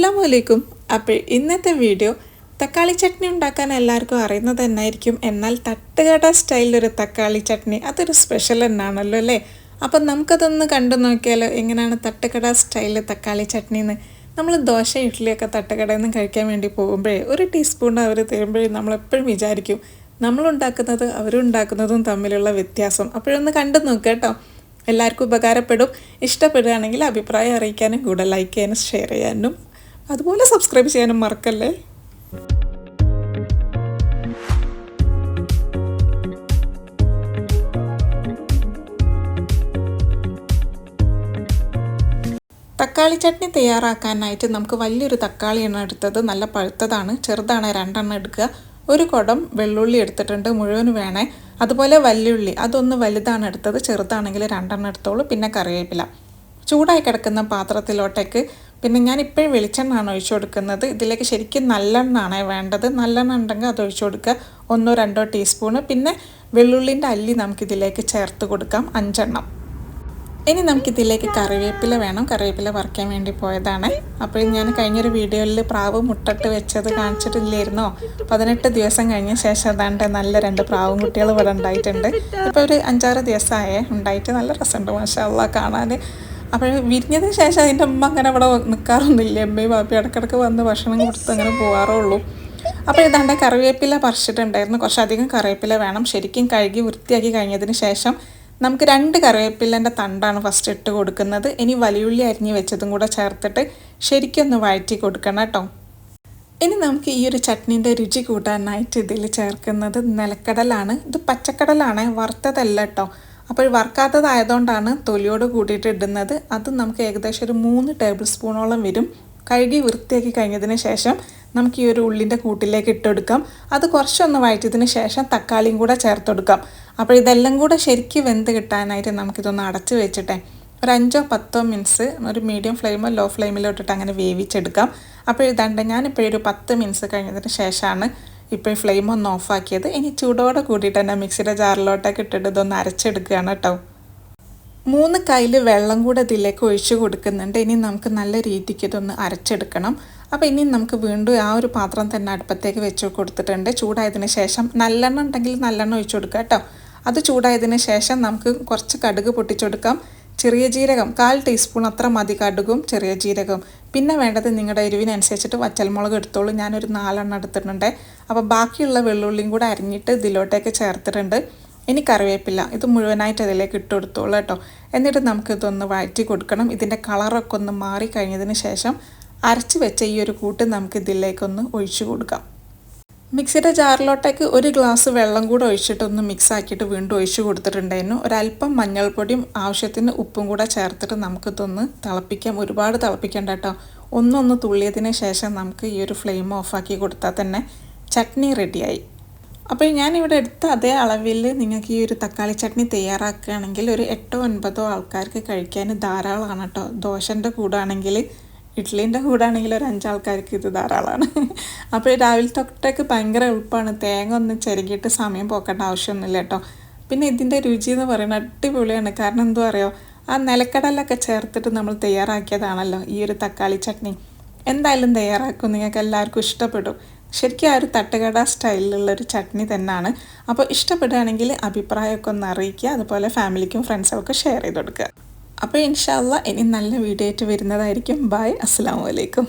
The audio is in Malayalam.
അസ്സാം വലൈക്കും അപ്പോൾ ഇന്നത്തെ വീഡിയോ തക്കാളി ചട്നി ഉണ്ടാക്കാൻ എല്ലാവർക്കും അറിയുന്നത് തന്നെയായിരിക്കും എന്നാൽ തട്ടുകട സ്റ്റൈലിലൊരു തക്കാളി ചട്നി അതൊരു സ്പെഷ്യൽ തന്നെയാണല്ലോ അല്ലേ? അപ്പം നമുക്കതൊന്ന് കണ്ടു നോക്കിയാലോ എങ്ങനെയാണ് തട്ടുകട സ്റ്റൈലിൽ തക്കാളി ചട്നി എന്ന് നമ്മൾ ദോശ ഇഡ്ഡലിയൊക്കെ തട്ടുകടയിൽ നിന്ന് കഴിക്കാൻ വേണ്ടി പോകുമ്പോഴേ ഒരു ടീസ്പൂൺ അവർ തരുമ്പോഴേ നമ്മളെപ്പോഴും വിചാരിക്കും നമ്മളുണ്ടാക്കുന്നത് അവരുണ്ടാക്കുന്നതും തമ്മിലുള്ള വ്യത്യാസം. അപ്പോഴൊന്ന് കണ്ടു നോക്കുക കേട്ടോ. എല്ലാവർക്കും ഉപകാരപ്പെടും. ഇഷ്ടപ്പെടുകയാണെങ്കിൽ അഭിപ്രായം അറിയിക്കാനും കൂടെ ലൈക്ക് ചെയ്യാനും ഷെയർ ചെയ്യാനും അതുപോലെ സബ്സ്ക്രൈബ് ചെയ്യാനും മറക്കല്ലേ? തക്കാളി ചട്നി തയ്യാറാക്കാനായിട്ട് നമുക്ക് വലിയൊരു തക്കാളിയാണ് എടുത്തത് നല്ല പഴുത്തതാണ് ചെറുതാണ് രണ്ടെണ്ണം എടുക്കുക. ഒരു കുടം വെള്ളുള്ളി എടുത്തിട്ടുണ്ട് മുഴുവൻ വേണേ. അതുപോലെ വല്യുള്ളി അതൊന്ന് വലുതാണ് എടുത്തത് ചെറുതാണെങ്കിൽ രണ്ടെണ്ണം എടുത്തോളൂ പിന്നെ കറിവേപ്പില. ചൂടായി കിടക്കുന്ന പാത്രത്തിലോട്ടേക്ക് പിന്നെ ഞാൻ ഇപ്പോഴും വെളിച്ചെണ്ണയാണ് ഒഴിച്ചു കൊടുക്കുന്നത്? ഇതിലേക്ക് ശരിക്കും നല്ലെണ്ണാണ് വേണ്ടത്? നല്ലെണ്ണ ഉണ്ടെങ്കിൽ അത് ഒഴിച്ചു കൊടുക്കുക. ഒന്നോ രണ്ടോ ടീസ്പൂണ്. പിന്നെ വെള്ളുള്ളിന്റെ അല്ലി നമുക്കിതിലേക്ക് ചേർത്ത് കൊടുക്കാം. അഞ്ചെണ്ണം. ഇനി നമുക്കിതിലേക്ക് കറിവേപ്പില വേണം. കറിവേപ്പില പറിക്കാൻ വേണ്ടി പോയതാണ്. അപ്പോൾ ഞാൻ കഴിഞ്ഞൊരു വീഡിയോയിൽ പ്രാവ് മുട്ടട്ട് വെച്ചത് കാണിച്ചിട്ടില്ലായിരുന്നോ? പതിനെട്ട് ദിവസം കഴിഞ്ഞ ശേഷം അതാണ്ട് നല്ല രണ്ട് പ്രാവും കുട്ടികൾ ഇവിടെ ഉണ്ടായിട്ടുണ്ട്. ഇപ്പോൾ ഒരു അഞ്ചാറ് ദിവസമായേ ഉണ്ടായിട്ട്. നല്ല രസമുണ്ട്. മാഷാ കാണാൻ. അപ്പോൾ വിരിഞ്ഞതിന് ശേഷം അതിന്റെ അമ്മ അങ്ങനെ അവിടെ നിൽക്കാറൊന്നുമില്ല അമ്മയും പാപ്പി ഇടയ്ക്കിടയ്ക്ക് വന്ന് ഭക്ഷണം കൊടുത്ത് അങ്ങനെ പോകാറുള്ളൂ അപ്പോൾ ഇതാണ്ട് കറിവേപ്പില പറിച്ചിട്ടുണ്ടായിരുന്നു. കുറച്ചധികം കറിവേപ്പില വേണം. ശരിക്കും കഴുകി വൃത്തിയാക്കി കഴിഞ്ഞതിന് ശേഷം നമുക്ക് രണ്ട് കറിവേപ്പിലന്റെ തണ്ടാണ് ഫസ്റ്റ് ഇട്ട് കൊടുക്കുന്നത്. ഇനി വലിയുള്ളി അരിഞ്ഞ് വെച്ചതും കൂടെ ചേർത്തിട്ട് ശരിക്കൊന്ന് വഴറ്റി കൊടുക്കണം കേട്ടോ. ഇനി നമുക്ക് ഈ ഒരു ചട്നീന്റെ രുചി കൂട്ടാനായിട്ട് ഇതിൽ ചേർക്കുന്നത് നിലക്കടലാണ്. ഇത് പച്ചക്കടലാണ്. വറുത്തതല്ല കേട്ടോ. അപ്പോൾ വറുക്കാത്തതായതുകൊണ്ടാണ് തൊലിയോട് കൂട്ടിയിട്ട് ഇടുന്നത്. അത് നമുക്ക് ഏകദേശം ഒരു മൂന്ന് ടേബിൾ സ്പൂണോളം വരും. കഴുകി വൃത്തിയാക്കി കഴിഞ്ഞതിന് ശേഷം നമുക്ക് ഈ ഒരു ഉള്ളിന്റെ കൂട്ടിലേക്ക് ഇട്ടെടുക്കാം. അത് കുറച്ചൊന്ന് വഴറ്റിയതിന് ശേഷം തക്കാളിയും കൂടെ ചേർത്തെടുക്കാം. അപ്പോൾ ഇതെല്ലാം കൂടെ ശരിക്കും വെന്ത് കിട്ടാനായിട്ട് നമുക്കിതൊന്ന് അടച്ച് വെച്ചിട്ടെ ഒരു അഞ്ചോ പത്തോ മിനിറ്റ്സ് ഒരു മീഡിയം ഫ്ലെയിമോ ലോ ഫ്ലെയിമിലോ ഇട്ടിട്ട് അങ്ങനെ വേവിച്ചെടുക്കാം. അപ്പോൾ ഇതാണ്ട് ഞാനിപ്പോഴൊരു പത്ത് മിനിറ്റ്സ് കഴിഞ്ഞതിന് ശേഷമാണ് ഇപ്പോൾ ഫ്ലെയിം ഒന്ന് ഓഫാക്കിയത് ഇനി ചൂടോടെ കൂടിയിട്ട് തന്നെ മിക്സിയുടെ ജാറിലോട്ടൊക്കെ ഇട്ടിട്ട് ഇതൊന്ന് അരച്ചെടുക്കുകയാണ് കേട്ടോ. മൂന്ന് കയ്യിൽ വെള്ളം കൂടെ ഇതിലേക്ക് ഒഴിച്ചു കൊടുക്കുന്നുണ്ട്. ഇനി നമുക്ക് നല്ല രീതിക്ക് ഇതൊന്ന് അരച്ചെടുക്കണം. അപ്പോൾ ഇനി നമുക്ക് വീണ്ടും ആ ഒരു പാത്രം തന്നെ അടുപ്പത്തേക്ക് വെച്ച് കൊടുത്തിട്ടുണ്ട്. ചൂടായതിന് ശേഷം നല്ലെണ്ണ ഉണ്ടെങ്കിൽ നല്ലെണ്ണ ഒഴിച്ചു കൊടുക്കുക കേട്ടോ. അത് ചൂടായതിന് ശേഷം നമുക്ക് കുറച്ച് കടുക് പൊട്ടിച്ചെടുക്കാം. ചെറിയ ജീരകം കാൽ ടീസ്പൂൺ അത്ര മതി കടുകും ചെറിയ ജീരകം. പിന്നെ വേണ്ടത് നിങ്ങളുടെ എരിവിനനുസരിച്ചിട്ട് വച്ചൽമുളക് എടുത്തോളൂ. ഞാനൊരു നാലെണ്ണം എടുത്തിട്ടുണ്ട്. അപ്പോൾ ബാക്കിയുള്ള വെള്ളുള്ളിയും കൂടെ അരിഞ്ഞിട്ട് ഇതിലോട്ടേക്ക് ചേർത്തിട്ടുണ്ട്. ഇനി കറിവേപ്പില്ല ഇത് മുഴുവനായിട്ട് അതിലേക്ക് ഇട്ട് കൊടുത്തോളൂ കേട്ടോ. എന്നിട്ട് നമുക്കിതൊന്ന് വഴറ്റി കൊടുക്കണം. ഇതിന്റെ കളറൊക്കെ ഒന്ന് മാറി കഴിഞ്ഞതിന് ശേഷം അരച്ച് വെച്ച ഈ ഒരു കൂട്ട് നമുക്ക് ഇതിലേക്കൊന്ന് ഒഴിച്ചു കൊടുക്കാം. മിക്സിയുടെ ജാറിലോട്ടേക്ക് ഒരു ഗ്ലാസ് വെള്ളം കൂടെ ഒഴിച്ചിട്ടൊന്ന് മിക്സ് ആക്കിയിട്ട് വീണ്ടും ഒഴിച്ചു കൊടുത്തിട്ടുണ്ടായിരുന്നു. ഒരല്പം മഞ്ഞൾപ്പൊടിയും ആവശ്യത്തിന് ഉപ്പും കൂടെ ചേർത്തിട്ട് നമുക്കിതൊന്ന് തിളപ്പിക്കാം. ഒരുപാട് തിളപ്പിക്കേണ്ട കേട്ടോ. ഒന്നൊന്ന് തുള്ളിയതിന് ശേഷം നമുക്ക് ഈ ഒരു ഫ്ലെയിം ഓഫാക്കി കൊടുത്താൽ തന്നെ ചട്നി റെഡിയായി. അപ്പോൾ ഞാനിവിടെ എടുത്ത അതേ അളവിൽ നിങ്ങൾക്ക് ഈ ഒരു തക്കാളി ചട്നി തയ്യാറാക്കുകയാണെങ്കിൽ ഒരു എട്ടോ ഒൻപതോ ആൾക്കാർക്ക് കഴിക്കാൻ ധാരാളമാണ് കേട്ടോ. ദോശന്റെ കൂടാണെങ്കിൽ ഇഡ്ഡലീന്റെ കൂടാണെങ്കിൽ ഒരു അഞ്ചാൾക്കാർക്ക് ഇത് ധാരാളമാണ് അപ്പോൾ രാവിലെ തൊട്ടൊക്കെ ഭയങ്കര എളുപ്പമാണ് തേങ്ങ ഒന്ന് ചെരുകിയിട്ട് സമയം പോക്കേണ്ട ആവശ്യമൊന്നുമില്ല കേട്ടോ. പിന്നെ ഇതിന്റെ രുചി എന്ന് പറയുന്നത് അടിപൊളിയാണ്. കാരണം എന്തോ അറിയോ? ആ നിലക്കടലൊക്കെ ചേർത്തിട്ട് നമ്മൾ തയ്യാറാക്കിയതാണല്ലോ ഈ ഒരു തക്കാളി ചട്നി. എന്തായാലും തയ്യാറാക്കും. നിങ്ങൾക്ക് എല്ലാവർക്കും ഇഷ്ടപ്പെടും. ശരിക്കും ആ ഒരു തട്ടുകട സ്റ്റൈലിലുള്ള ഒരു ചട്നി തന്നെയാണ്. അപ്പോൾ ഇഷ്ടപ്പെടുകയാണെങ്കിൽ അഭിപ്രായമൊക്കെ ഒന്ന് അറിയിക്കുക. അതുപോലെ ഫാമിലിക്കും ഫ്രണ്ട്സൊക്കെ ഷെയർ ചെയ്ത് കൊടുക്കുക. അപ്പോൾ ഇൻഷാല്ല ഇനി നല്ല വീഡിയോ ആയിട്ട് വരുന്നതായിരിക്കും. ബായ് അസ്സാം വലൈക്കും